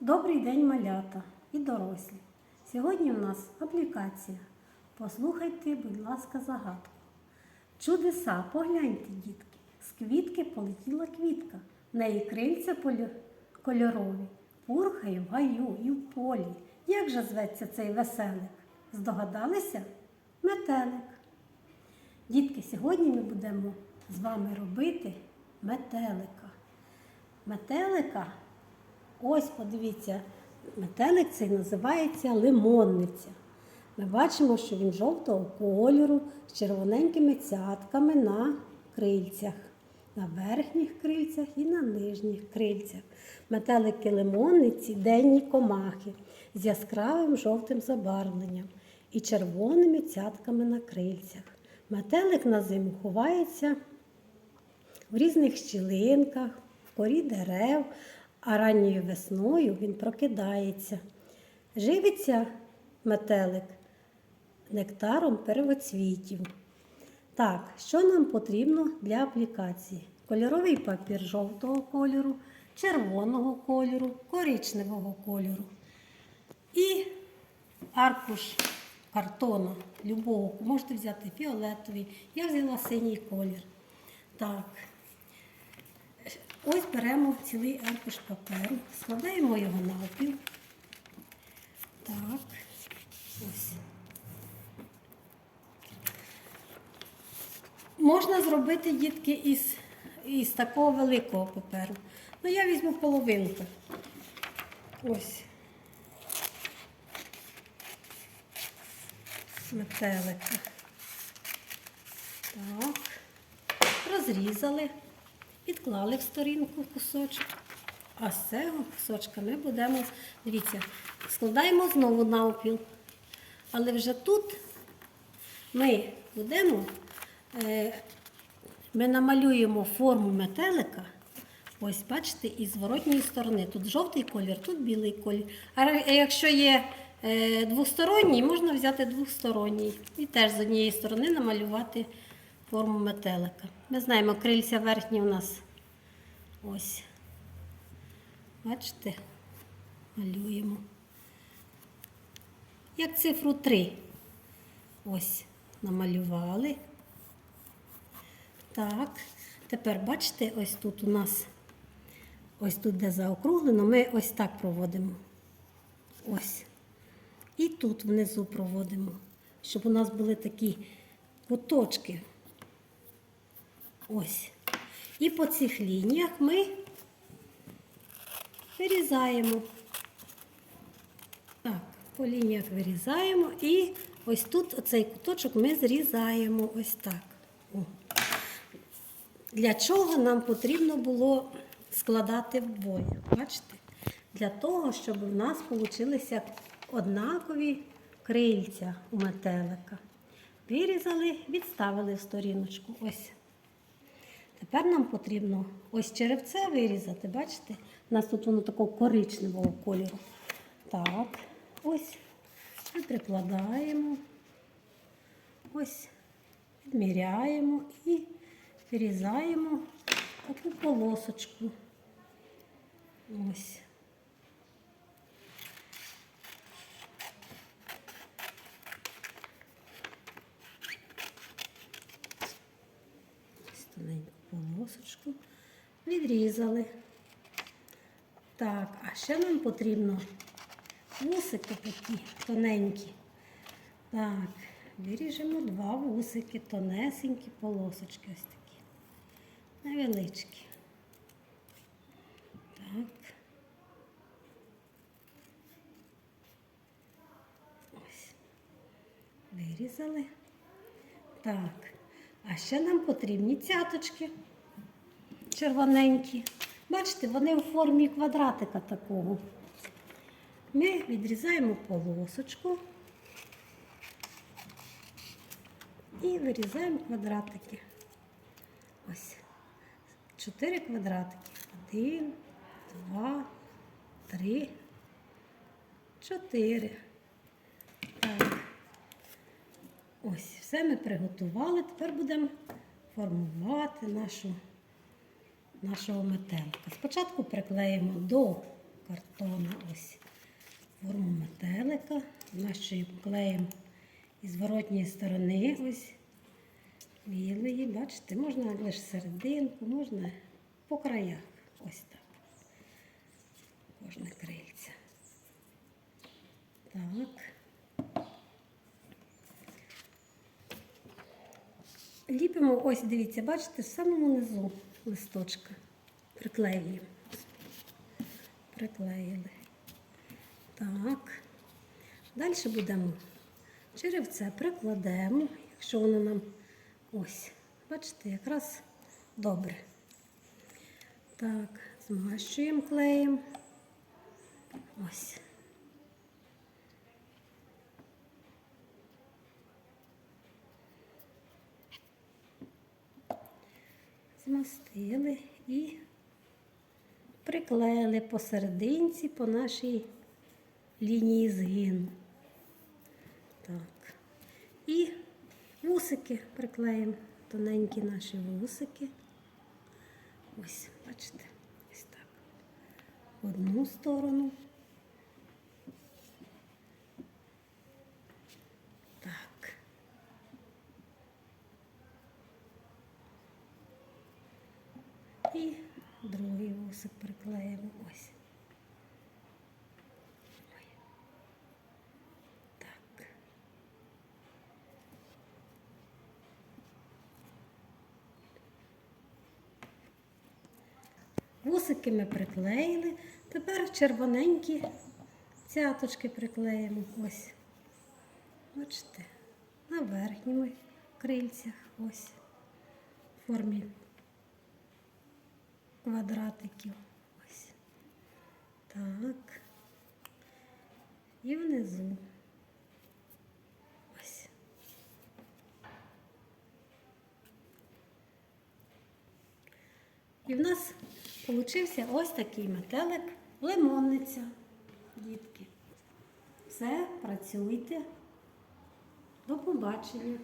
Добрий день, малята і дорослі. Сьогодні у нас аплікація. Послухайте, будь ласка, загадку. Чудеса, погляньте, дітки. З квітки полетіла квітка. В неї крильця кольорові. Пурхає в гаю і в полі. Як же зветься цей веселик? Здогадалися? Метелик. Дітки, сьогодні ми будемо з вами робити метелика. Метелика Ось подивіться, метелик цей називається лимонниця. Ми бачимо, що він жовтого кольору з червоненькими цятками на крильцях, на верхніх крильцях і на нижніх крильцях. Метелики лимонниці денні комахи з яскравим жовтим забарвленням і червоними цятками на крильцях. Метелик на зиму ховається в різних щілинках, в корі дерев, а ранньою весною він прокидається. Живиться метелик нектаром первоцвітів. Так, що нам потрібно для аплікації? Кольоровий папір жовтого кольору, червоного кольору, коричневого кольору. І аркуш картону любого, можете взяти фіолетовий. Я взяла синій колір. Так. Ось беремо цілий аркуш паперу, складаємо його навпіл. Так, ось. Можна зробити дітки із, із такого великого паперу. Ну, я візьму половинку. Ось. Метелика. Так. Розрізали, відклали в сторінку кусочок. А з цього кусочка ми будемо, дивіться, складаємо знову навпіл. Але вже тут ми будемо, е, ми намалюємо форму метелика. Ось, бачите, із зворотньої сторони. Тут жовтий колір, тут білий колір. А якщо є е, двосторонній, можна взяти двосторонній. І теж з однієї сторони намалювати форму метелика. Ми знаємо, крильця верхні у нас ось. Бачите, малюємо. Як цифру 3. Ось, намалювали. Так, тепер бачите, ось тут у нас, ось тут, де заокруглено, ми ось так проводимо. Ось. І тут внизу проводимо, щоб у нас були такі куточки. Ось. І по цих лініях ми вирізаємо. Так, по лініях вирізаємо і ось тут оцей куточок ми зрізаємо ось так. О. Для чого нам потрібно було складати вдвоє? Бачите? Для того, щоб у нас вийшли однакові крильця у метелика. Вирізали, відставили в сторіночку. Ось. Тепер нам потрібно ось черевце вирізати, бачите? У нас тут воно такого коричневого кольору. Так, ось і прикладаємо, ось відміряємо і вирізаємо таку полосочку. Ось. Полосочку відрізали. Так, а ще нам потрібно вусики такі тоненькі. Так, виріжемо два вусики, тонесенькі полосочки ось такі. Невеличкі. Так. Ось. Вирізали. Так. А ще нам потрібні цяточки червоненькі. Бачите, вони в формі квадратика такого. Ми відрізаємо полосочку і вирізаємо квадратики. Ось. Чотири квадратики. Один, два, три, чотири. Так. Ось, все ми приготували. Тепер будемо формувати нашу, нашого метелика. Спочатку приклеїмо до картону ось форму метелика. Змащуємо клеєм із зворотньої сторони ось білої. Бачите, можна лише серединку, можна по краях. Ось так. Кожне крильце. Так. Ліпимо, ось дивіться, бачите, в самому низу листочка. Приклеюємо. Приклеїли. Так. Далі будемо черевце прикладемо, якщо воно нам ось, бачите, якраз добре. Так, змащуємо клеєм. Ось. Змастили і приклеїли посерединці по нашій лінії згину. Так. І вусики приклеїмо, тоненькі наші вусики. Ось, бачите, ось так. Одну сторону. Так. І другий вусик приклеїмо ось. Вусики ми приклеїли. Тепер червоненькі цяточки приклеїмо. Ось. Бачите, на верхньому крильцях ось в формі квадратиків. Ось. Так. І внизу. Ось. І в нас получився ось такий метелик лимонниця, дітки. Все, працюйте. До побачення.